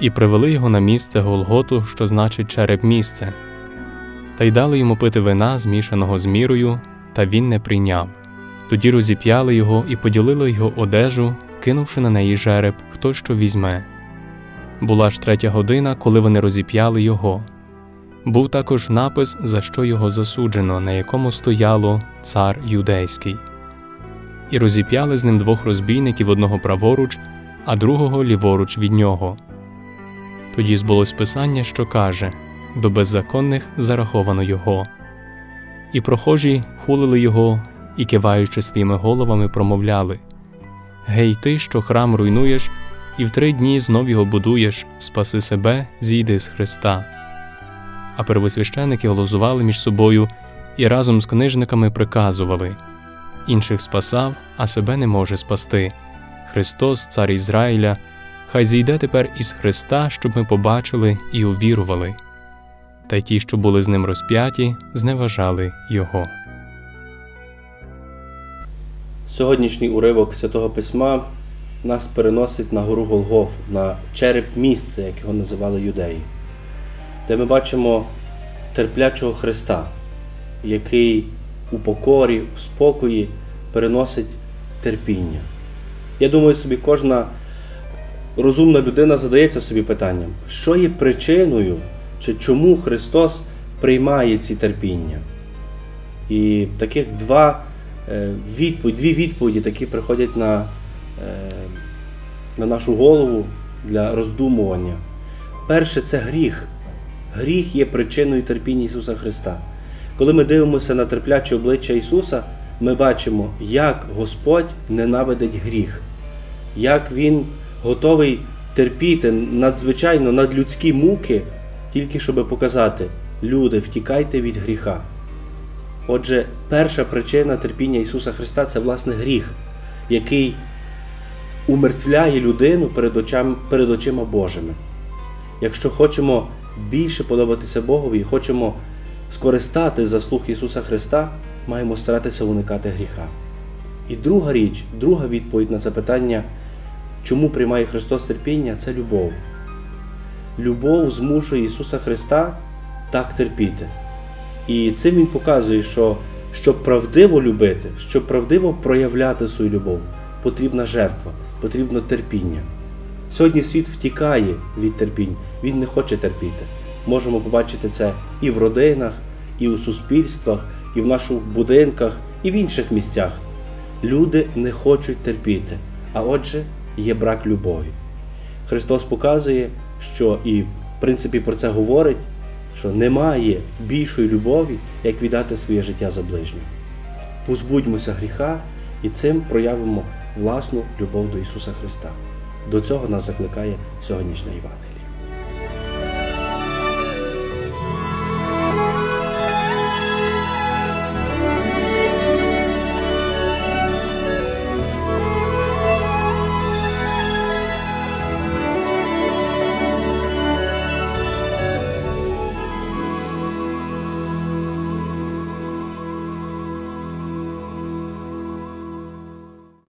і привели його на місце Голготу, що значить череп місце, та й дали йому пити вина, змішаного з мірою, та він не прийняв. Тоді розіп'яли його і поділили його одежу, кинувши на неї жереб, хто що візьме. Була ж третя година, коли вони розіп'яли його. Був також напис, за що його засуджено, на якому стояло цар юдейський. І розіп'яли з ним двох розбійників одного праворуч, а другого ліворуч від нього. Тоді збулось писання, що каже до беззаконних зараховано його. І прохожі хулили його і, киваючи своїми головами, промовляли Гей, ти, що храм руйнуєш, і в три дні знов його будуєш, спаси себе, зійди з Христа. А первосвященики голосували між собою і разом з книжниками приказували інших спасав, а себе не може спасти. Христос, Цар Ізраїля, хай зійде тепер із Христа, щоб ми побачили і увірували. Та й ті, що були з ним розп'яті, зневажали Його. Сьогоднішній уривок Святого Письма нас переносить на гору Голгоф, на череп місце, як його називали юдеї, де ми бачимо терплячого Христа, який у покорі, в спокої переносить терпіння. Я думаю, собі кожна розумна людина задається собі питанням, що є причиною, чи чому Христос приймає ці терпіння. І таких два е, відповідь, дві відповіді такі приходять на, е, на нашу голову для роздумування. Перше це гріх. Гріх є причиною терпіння Ісуса Христа. Коли ми дивимося на терпляче обличчя Ісуса, ми бачимо, як Господь ненавидить гріх, як Він готовий терпіти надзвичайно надлюдські муки, тільки щоб показати, люди, втікайте від гріха. Отже, перша причина терпіння Ісуса Христа це власне гріх, який умертвляє людину перед очами, перед очима Божими. Якщо хочемо більше подобатися Богові, хочемо скористати заслуг Ісуса Христа, маємо старатися уникати гріха. І друга річ, друга відповідь на запитання, чому приймає Христос терпіння, це любов. Любов змушує Ісуса Христа так терпіти. І цим Він показує, що щоб правдиво любити, щоб правдиво проявляти свою любов, потрібна жертва, потрібно терпіння. Сьогодні світ втікає від терпінь, він не хоче терпіти. Можемо побачити це і в родинах, і у суспільствах, і в наших будинках, і в інших місцях. Люди не хочуть терпіти, а отже, є брак любові. Христос показує, що і в принципі про це говорить, що немає більшої любові, як віддати своє життя за ближнього. Позбудьмося гріха і цим проявимо власну любов до Ісуса Христа. До цього нас закликає сьогоднішня Івана.